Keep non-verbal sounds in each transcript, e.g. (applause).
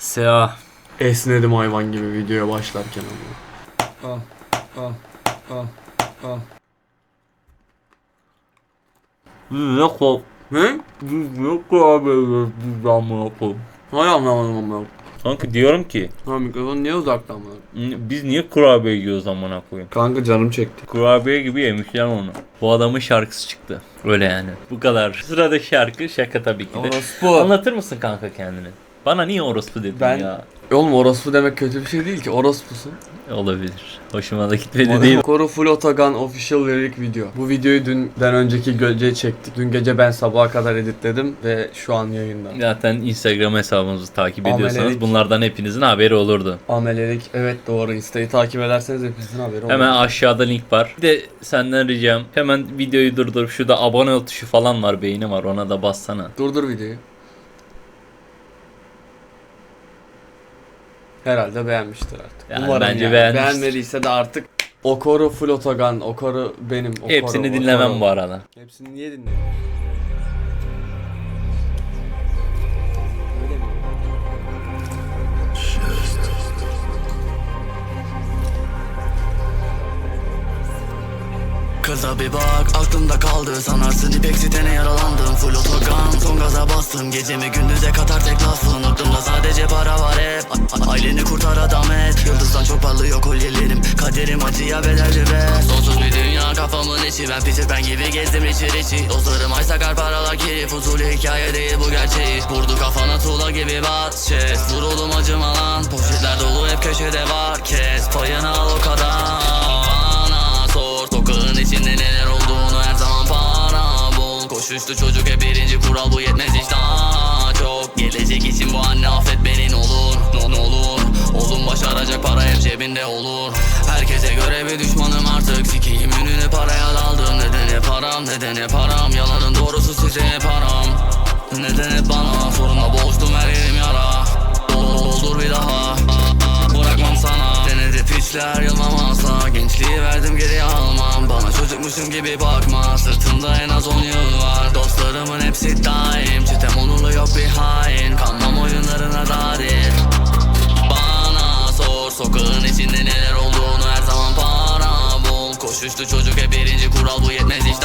Seha. Esnedim hayvan gibi videoya başlarken ama. Ah, ah, ah, ah. Ne kop? Ne? Ne kurabiye biz amına koyayım. Hay anlamadım ama. Kanka diyorum ki Ha mikrofon niye uzakta ama? biz niye kurabiye yiyoruz amına koyayım? Kanka canım çekti. Kurabiye gibi yemişler onu. Bu adamın şarkısı çıktı. Öyle yani. Bu kadar. Sıradaki şarkı şaka tabii ki de. Anlatır mısın kanka kendini? Bana niye orospu dedin Ben- ya? Oğlum orospu demek kötü bir şey değil ki. Orospusun. Olabilir. Hoşuma da gitmedi değil. Koru Full Otogan Official Lyric Video. Bu videoyu dünden önceki gece çektik. Dün gece ben sabaha kadar editledim ve şu an yayında. Zaten Instagram hesabımızı takip ediyorsanız Amelelik. bunlardan hepinizin haberi olurdu. Amelelik evet doğru. Insta'yı takip ederseniz hepinizin haberi olur. Hemen aşağıda link var. Bir de senden ricam hemen videoyu durdurup şurada abone ol tuşu falan var beyni var ona da bassana. Durdur videoyu. Herhalde beğenmiştir artık. Yani Umarım bence yani. beğenmiştir. Beğenmediyse de artık Okoru Full Otogan, Okoru benim. Okoru, Hepsini Okoru. dinlemem bu arada. Hepsini niye dinliyorsun? Kıza bir bak aklımda kaldı. Sanarsın ipek sitene yaralandım. Full otogan son gaza bastım. Gecemi gündüze katar tek lafın Aklımda sadece para var hep. A- Aileni kurtar adam et. Yıldızdan çok parlıyor kolyelerim Kaderim acıya bedelli be Sonsuz bir dünya kafamın içi. Ben Peter Pan gibi gezdim içi içi. Dostlarım ay sakar paralar kiri Fuzuli hikaye değil bu gerçeği. Vurdu kafana tuğla gibi bas Chest Vuruldum acıma lan. Poşetler dolu hep köşede var Kes. Payını al o kadar Koşuştu çocuk hep birinci kural bu yetmez hiç çok Gelecek için bu anne affet beni ne olur ne, olur. Oğlum başaracak para hep cebinde olur. Herkese göre bir düşmanım artık. Sikiyim ününü paraya daldım. Neden hep param neden hep param Yalanın doğrusu size hep haram. Neden hep bana? Sorunla boğuştum her yerim yara. Dol- Doldur bir daha. Bırakmam sana. Denedi piçler yılmam asla Gençliği verdim geri almam. Bana çocukmuşum gibi bakma. Sırtımda en az 10 yıl var. Dostlarımın hepsi daim. Çetem onurlu yok bir hain Kanmam oyunlarına dair. Bana sor Sokağın içinde neler olduğunu her zaman para bol Koşuştu çocuk hep birinci kural bu yetmez hiç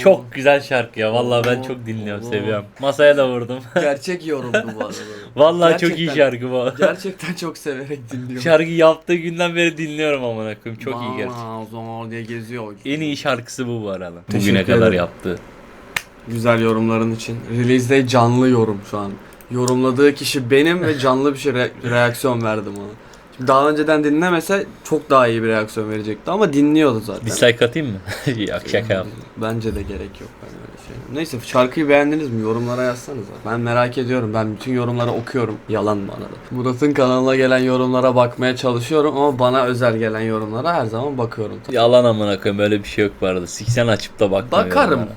Çok güzel şarkı ya. Vallahi ben çok dinliyorum, seviyorum. Masaya da vurdum. (laughs) Gerçek yorumdu bu arada. Vallahi çok iyi Gerçekten- şarkı bu. (laughs) Gerçekten çok severek dinliyorum. Şarkı yaptığı günden beri dinliyorum amına koyayım. Çok iyi gerçekten. O zaman diye geziyor. En iyi şarkısı bu bu arada. Teşekkür Bugüne kadar ederim. yaptığı. Güzel yorumların için. Release Day canlı yorum şu an. Yorumladığı kişi benim ve canlı bir şey re- reaksiyon verdim ona. Daha önceden dinlemese çok daha iyi bir reaksiyon verecekti ama dinliyordu zaten. Dislike atayım mı? (laughs) Yok şaka. Bence de gerek yok ben öyle şey. Neyse şarkıyı beğendiniz mi? Yorumlara yazsanıza. Ben merak ediyorum. Ben bütün yorumları okuyorum. Yalan mı arada? Murat'ın kanalına gelen yorumlara bakmaya çalışıyorum ama bana özel gelen yorumlara her zaman bakıyorum. Yalan amına koyayım öyle bir şey yok bu arada. Siksen açıp da bakma. Bakarım. yorumlara.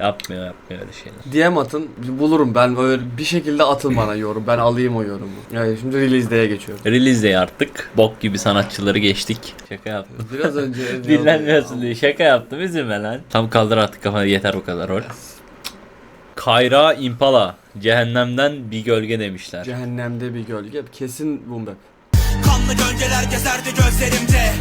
Yapmıyor yapmıyor öyle şeyler. DM atın bulurum ben öyle bir şekilde atın bana (laughs) yorum ben alayım o yorumu. Yani şimdi release day'e geçiyorum. Release day artık. Bok gibi sanatçıları geçtik. Şaka yaptım. Biraz önce (laughs) Dinlenmiyorsun diye şaka yaptım üzülme lan. Tam kaldır artık kafanı yeter o kadar rol. Kayra Impala. Cehennemden bir gölge demişler. Cehennemde bir gölge kesin Bumbep. Kanlı gölgeler gezerdi gözlerimde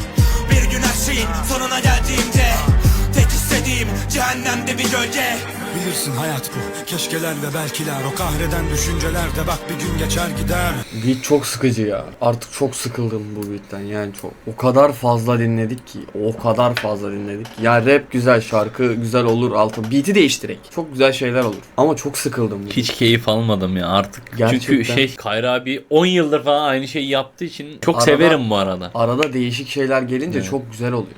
cehennemde bir gölge Bilirsin hayat bu Keşkeler ve belkiler O kahreden düşünceler de bak bir gün geçer gider Beat çok sıkıcı ya. Artık çok sıkıldım bu beatten yani çok. O kadar fazla dinledik ki. O kadar fazla dinledik. Ya rap güzel, şarkı güzel olur altı. Beat'i değiştirek. Çok güzel şeyler olur. Ama çok sıkıldım. bu Hiç keyif almadım ya artık. Çünkü Gerçekten. şey Kayra abi 10 yıldır falan aynı şeyi yaptığı için çok Arada- severim bu arada. Arada değişik şeyler gelince Evet. çok güzel oluyor.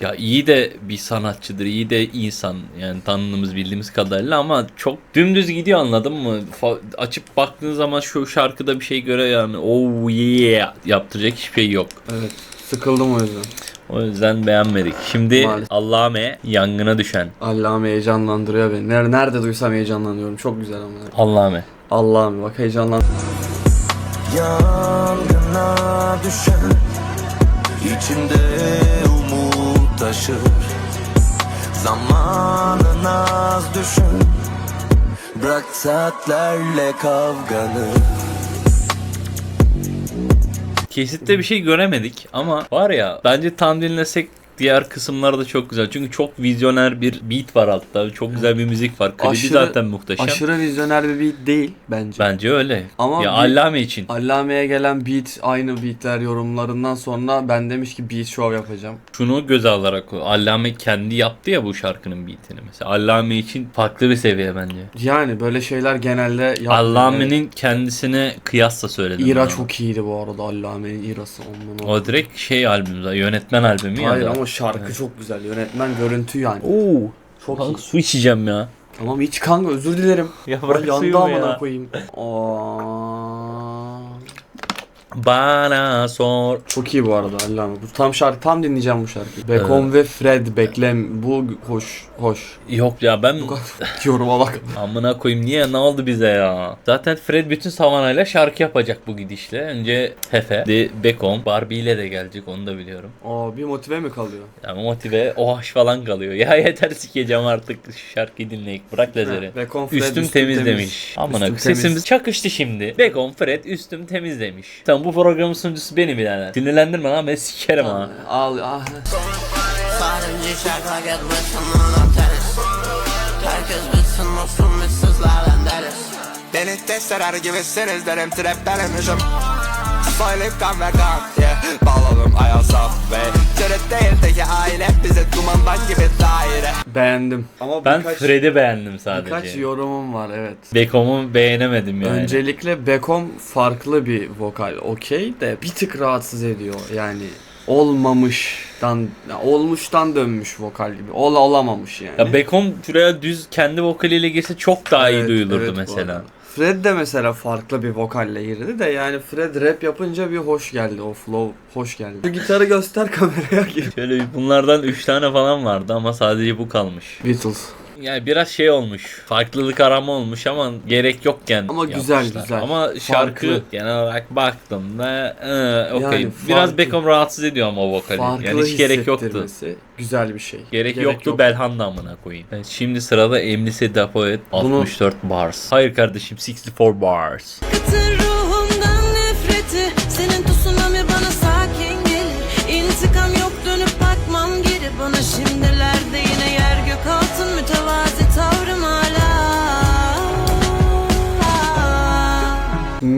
Ya iyi de bir sanatçıdır, iyi de insan yani tanıdığımız bildiğimiz kadarıyla ama çok dümdüz gidiyor anladın mı? Fa- açıp baktığın zaman şu şarkıda bir şey göre yani oh yeah yaptıracak hiçbir şey yok. Evet. Sıkıldım o yüzden. O yüzden beğenmedik. Şimdi Maalesef. Allah'ime yangına düşen. Allah'ım heyecanlandırıyor beni. Nerede, nerede duysam heyecanlanıyorum. Çok güzel ama. Allah'ime. Allah'ım bak heyecanlan. Yangına düşen içimde taşır. Zamanın az düşün. Bırak saatlerle kavganı. Kesitte bir şey göremedik ama var ya bence tam dinlesek diğer kısımları da çok güzel. Çünkü çok vizyoner bir beat var altta. Çok güzel bir müzik var. Klibi aşırı, zaten muhteşem. Aşırı vizyoner bir beat değil bence. Bence öyle. Ama ya Allame için. Allame'ye gelen beat aynı beatler yorumlarından sonra ben demiş ki beat show yapacağım. Şunu göz alarak Allame kendi yaptı ya bu şarkının beatini mesela. Allame için farklı bir seviye bence. Yani böyle şeyler genelde Allame'nin yani. kendisine kıyasla söyledim. İra çok iyiydi bu arada Allame'nin İrası. O direkt şey albümü yönetmen albümü Hayır, ya. Ama Şarkı evet. çok güzel. Yönetmen görüntü yani. Oo. Çok kanka iyi. su içeceğim ya. Tamam iç kanka özür dilerim. Ya bırak Ay, yandı koyayım. Aa. Bana sor. Çok iyi bu arada Allah'ım. Bu tam şarkı tam dinleyeceğim bu şarkıyı. Beckham ve Fred Beklem bu hoş hoş. Yok ya ben (laughs) yoruma bak. Amına koyayım niye ne oldu bize ya? Zaten Fred bütün savanayla şarkı yapacak bu gidişle. Önce Hefe, de Beckham, Barbie ile de gelecek onu da biliyorum. Aa bir motive mi kalıyor? Ya motive o OH falan kalıyor. Ya yeter sikeceğim artık şu şarkıyı dinleyip bırak lazeri. Beckham Fred üstüm, üstüm temiz, temiz demiş. Amına sesimiz temiz. çakıştı şimdi. Beckham Fred üstüm temiz demiş. Tamam bu programın sunucusu benim birader. Sinirlendirme lan ben sikerim ha. Al ah. Beni test eder gibisiniz derim trapten emişim Soylip kan ve kan Bağlalım ayasa ve Cennetteyirdeki aile bize dumandan gibi daire Beğendim. Ama Ben birkaç, Fred'i beğendim sadece. birkaç yorumum var evet. Beckham'ı beğenemedim yani. Öncelikle Beckham farklı bir vokal okey de bir tık rahatsız ediyor yani olmamıştan olmuştan dönmüş vokal gibi. Ol olamamış yani. Ya Beckham şuraya düz kendi vokaliyle girse çok daha iyi duyulurdu evet, mesela. Fred de mesela farklı bir vokalle girdi de yani Fred rap yapınca bir hoş geldi o flow hoş geldi. Şu gitarı göster kameraya. Şöyle bunlardan 3 tane falan vardı ama sadece bu kalmış. Beatles. Yani biraz şey olmuş. Farklılık arama olmuş ama gerek yokken Ama güzel, yapmışlar. güzel. Ama şarkı Farklı. genel olarak baktım da ee, okey. Yani Biraz farklı. Beckham rahatsız ediyor ama o vokali. Farklı Yani hiç gerek yoktu. Güzel bir şey. Gerek, yoktu yok. Belhanda amına koyayım. Yani şimdi sırada Emlise Dapoet Bunu- 64 bars. Hayır kardeşim 64 bars. Kıtır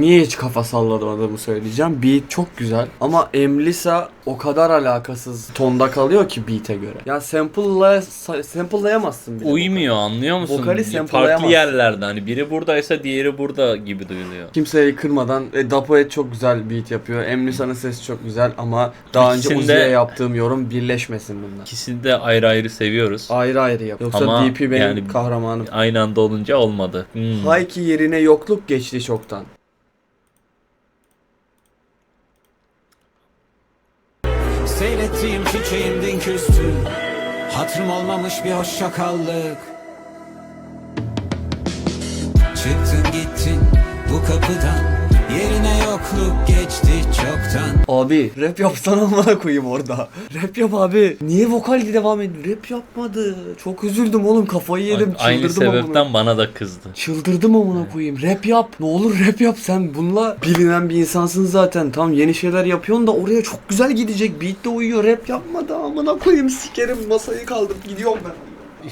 niye hiç kafa sallamadığımı söyleyeceğim. Beat çok güzel ama Emlisa o kadar alakasız tonda kalıyor ki beat'e göre. Ya sample'la sample'layamazsın bile. Uymuyor vokali. anlıyor musun? Vokali sample'layamazsın. Farklı yerlerde hani biri buradaysa diğeri burada gibi duyuluyor. Kimseyi kırmadan e, Dapoet çok güzel beat yapıyor. Emlisa'nın sesi çok güzel ama daha İkisinde, önce Uzi'ye yaptığım yorum birleşmesin bunlar. İkisini de ayrı ayrı seviyoruz. Ayrı ayrı yap. Yoksa ama DP benim yani, kahramanım. Aynı anda olunca olmadı. Hmm. Hayki yerine yokluk geçti çoktan. Seyrettiğim çiçeğim din küstü. Hatrım olmamış bir hoşçakallık. Çıktın gittin bu kapıdan yokluk geçti çoktan Abi rap yapsan amına koyayım orada. Rap yap abi. Niye vokalde devam ediyor? Rap yapmadı. Çok üzüldüm oğlum kafayı yedim. Bak, Aynı Çıldırdım sebepten bana da kızdı. Çıldırdım amına koyayım. Rap yap. Ne olur rap yap sen. Bununla bilinen bir insansın zaten. Tam yeni şeyler yapıyorsun da oraya çok güzel gidecek. Beat de uyuyor. Rap yapma da amına koyayım. Sikerim masayı kaldım. Gidiyorum ben.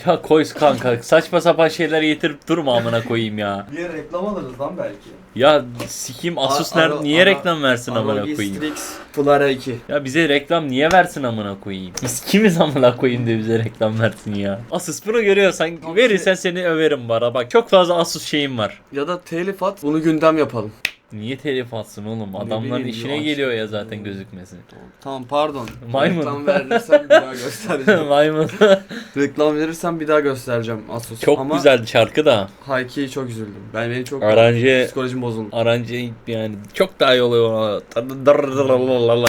Ya koy kanka saçma sapan şeyler getirip durma amına koyayım ya. Diye reklam alırız lan belki. Ya sikeyim Asus A- nerede niye Aro- reklam versin amına koyayım? Strix Fulara 2. Ya bize reklam niye versin amına koyayım? Biz kimiz amına koyayım diye bize reklam versin ya. Asus bunu görüyorsan verirsen seni överim bana. Bak çok fazla Asus şeyim var. Ya da telif at bunu gündem yapalım. Niye telif atsın oğlum? Adamların bileyim, işine geliyor ya zaten gözükmesi. Tamam pardon. Maymun. Reklam verirsen bir daha göstereceğim. (laughs) Maymun. (laughs) Reklam verirsen bir daha göstereceğim Asus. Çok Ama güzel şarkı da. Hayki'yi çok üzüldüm. Ben beni çok aranje, psikolojim bozuldu. Aranje yani çok daha iyi oluyor.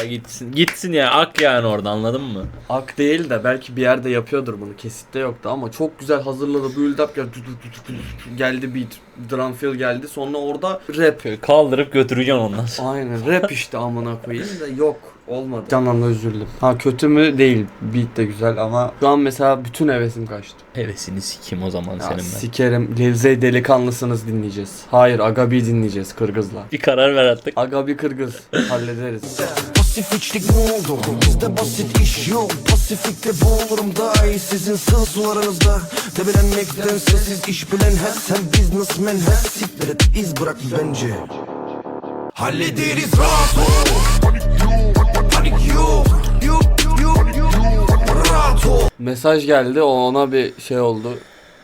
gitsin. Gitsin ya ak yani orada anladın mı? Ak değil de belki bir yerde yapıyordur bunu. Kesitte yoktu ama çok güzel hazırladı. Build up geldi. Geldi beat. Drum fill geldi. Sonra orada rap. Kal Kaldırıp götüreceksin ondan sonra. Aynen rap işte amına koyayım da yok. olmadı. Canlandı üzüldüm. Ha kötü mü değil. Beat de güzel ama şu an mesela bütün hevesim kaçtı. Hevesini sikim o zaman Ya senin ben. sikerim. Levzey delikanlısınız dinleyeceğiz. Hayır Agabi dinleyeceğiz Kırgız'la. Bir karar ver artık. Agabi Kırgız. Hallederiz. Pasif içlik ne oldu? Bizde basit iş yok Pasifikte boğulurum daha iyi sizin sığ sularınızda Debelenmekten sessiz iş bilen her sen businessman her siktir et iz bırak bence Hallederiz rahat ol Panik yok Rahat Mesaj geldi ona bir şey oldu.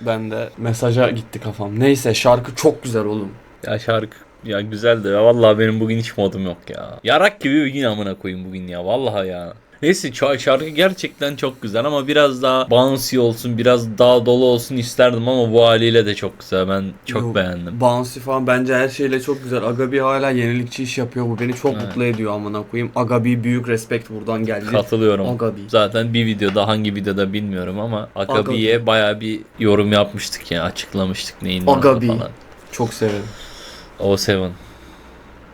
Ben de mesaja gitti kafam. Neyse şarkı çok güzel oğlum. Ya şarkı ya güzeldi ya vallahi benim bugün hiç modum yok ya. Yarak gibi bir gün amına koyayım bugün ya vallahi ya. Neyse şarkı gerçekten çok güzel ama biraz daha bouncy olsun, biraz daha dolu olsun isterdim ama bu haliyle de çok güzel. Ben çok Yo, beğendim. Bouncy falan bence her şeyle çok güzel. Agabi hala yenilikçi iş yapıyor. Bu beni çok Evet. mutlu ediyor amına koyayım. Agabi büyük respect buradan geldi. Katılıyorum. Agabi. Zaten bir videoda hangi videoda bilmiyorum ama Agabi'ye baya bir yorum yapmıştık ya açıklamıştık neyin Agabi. falan. Çok severim. O Seven.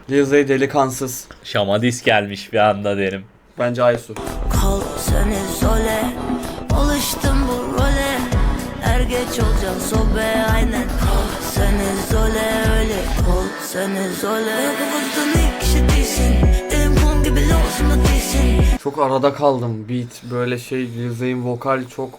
Lil Zay delikansız. Şamadis gelmiş bir anda derim. Bence Aysu. Kal seni zole Alıştım bu role. Er geç olacağım sobe aynen. Kal seni zole öyle Kal seni zole Kapattın ilk kişi değilsin? Elim kum gibi losma değilsin. Çok arada kaldım. Beat böyle şey Lil vokal çok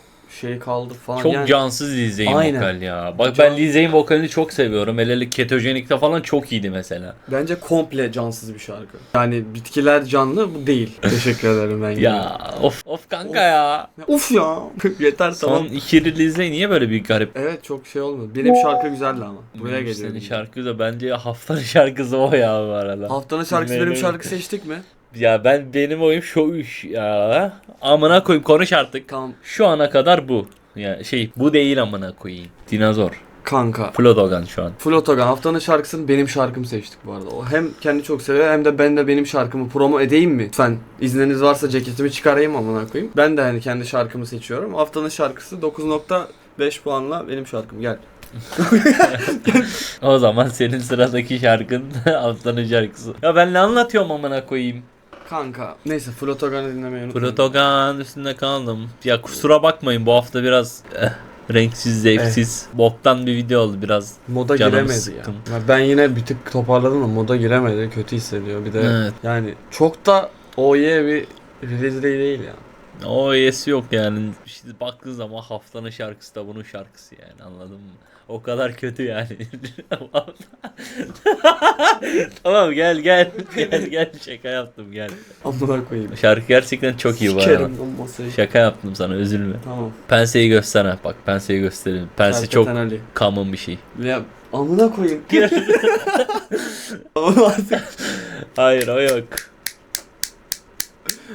şey kaldı falan. Çok yani, cansız Lizey'in Aynen. vokal ya. Bak Can- ben Lizey'in vokalini çok seviyorum. Hele hele Ketojenik'te falan çok iyiydi mesela. Bence komple cansız bir şarkı. Yani bitkiler canlı bu değil. (laughs) Teşekkür ederim ben. Ya of of kanka ya. Uf ya. (laughs) Yeter Son tamam. iki Lizey niye böyle bir garip? Evet çok şey olmadı. Benim şarkı güzeldi ama. Buraya Benim geliyorum. Senin şarkı da bence haftanın (laughs) şarkısı o ya bu arada. Haftanın şarkısı benim şarkı seçtik mi? Ya ben benim oyum şu iş ya. Amına koyayım konuş artık. Tamam Şu ana kadar bu. Ya şey bu değil amına koyayım. Dinozor. kanka. Flodogan şu an. Flotogan haftanın şarkısını benim şarkım seçtik bu arada. O hem kendi çok seviyor hem de ben de benim şarkımı promo edeyim mi? Lütfen izniniz varsa ceketimi çıkarayım amına koyayım. Ben de hani kendi şarkımı seçiyorum. Haftanın şarkısı 9.5 puanla benim şarkım. Gel. (laughs) O zaman senin sıradaki şarkın (laughs) haftanın şarkısı. Ya ben ne anlatıyorum amına koyayım. Kanka. Neyse Flotogan'ı dinlemeyi unutmayın. Protogan üstünde kaldım. Ya kusura bakmayın bu hafta biraz eh, renksiz, zevksiz, boktan bir video oldu biraz. Moda Canımı giremedi ya. sıktım. ya. Ben yine bir tık toparladım da moda giremedi. Kötü hissediyor. Bir de Evet. yani çok da OY bir release day değil ya. O yesi yok yani. Şimdi baktığın zaman haftanın şarkısı da bunun şarkısı yani anladın mı? O kadar kötü yani. (laughs) tamam gel gel. Gel gel şaka yaptım gel. Amına koyayım. Şarkı gerçekten çok iyi bu arada. Sikerim masayı. Şaka yaptım sana üzülme. Tamam. Penseyi göster bak penseyi göstereyim. Pense çok Ali. common bir şey. Ya amına koyayım. (laughs) Ama artık Hayır o yok.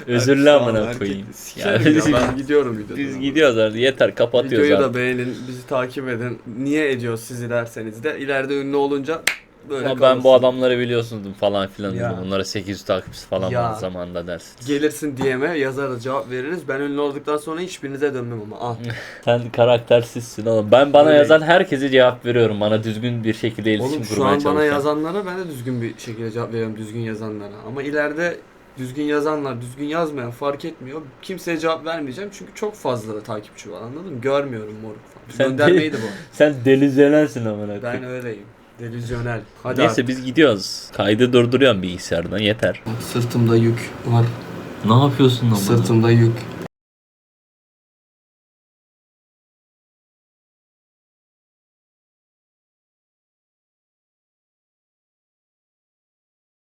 Özürlü amına koyayım. Sikerim Ya, ben gidiyorum videodan. Biz gidiyoruz artık yeter kapatıyoruz Videoyu da artık. beğenin, bizi takip edin. Niye ediyoruz sizi derseniz de ileride ünlü olunca böyle Ama ben bu adamları biliyorsunuz falan filan Ya. dedim. Onlara 800 takipçisi falan Ya. var zamanında dersiniz. Gelirsin DM'e yazarız cevap veririz. Ben ünlü olduktan sonra hiçbirinize dönmem ama. Ah. (laughs) Sen karaktersizsin oğlum. Ben bana Öyle. yazan herkese cevap veriyorum. Bana düzgün bir şekilde iletişim Oğlum şu kurmaya an bana çalışan. yazanlara ben de düzgün bir şekilde cevap veriyorum düzgün yazanlara. Ama ileride düzgün yazanlar, düzgün yazmayan fark etmiyor. Kimseye cevap vermeyeceğim çünkü çok fazla da takipçi var anladın mı? Görmüyorum moruk falan. Sen Göndermeydi bu. (laughs) Sen delüzyonelsin amına Ben öyleyim. Delüzyonel. Hadi Neyse artık. biz gidiyoruz. Kaydı durduruyorum bilgisayardan yeter. Sırtımda yük var. Ne yapıyorsun amına? Sırtımda yük.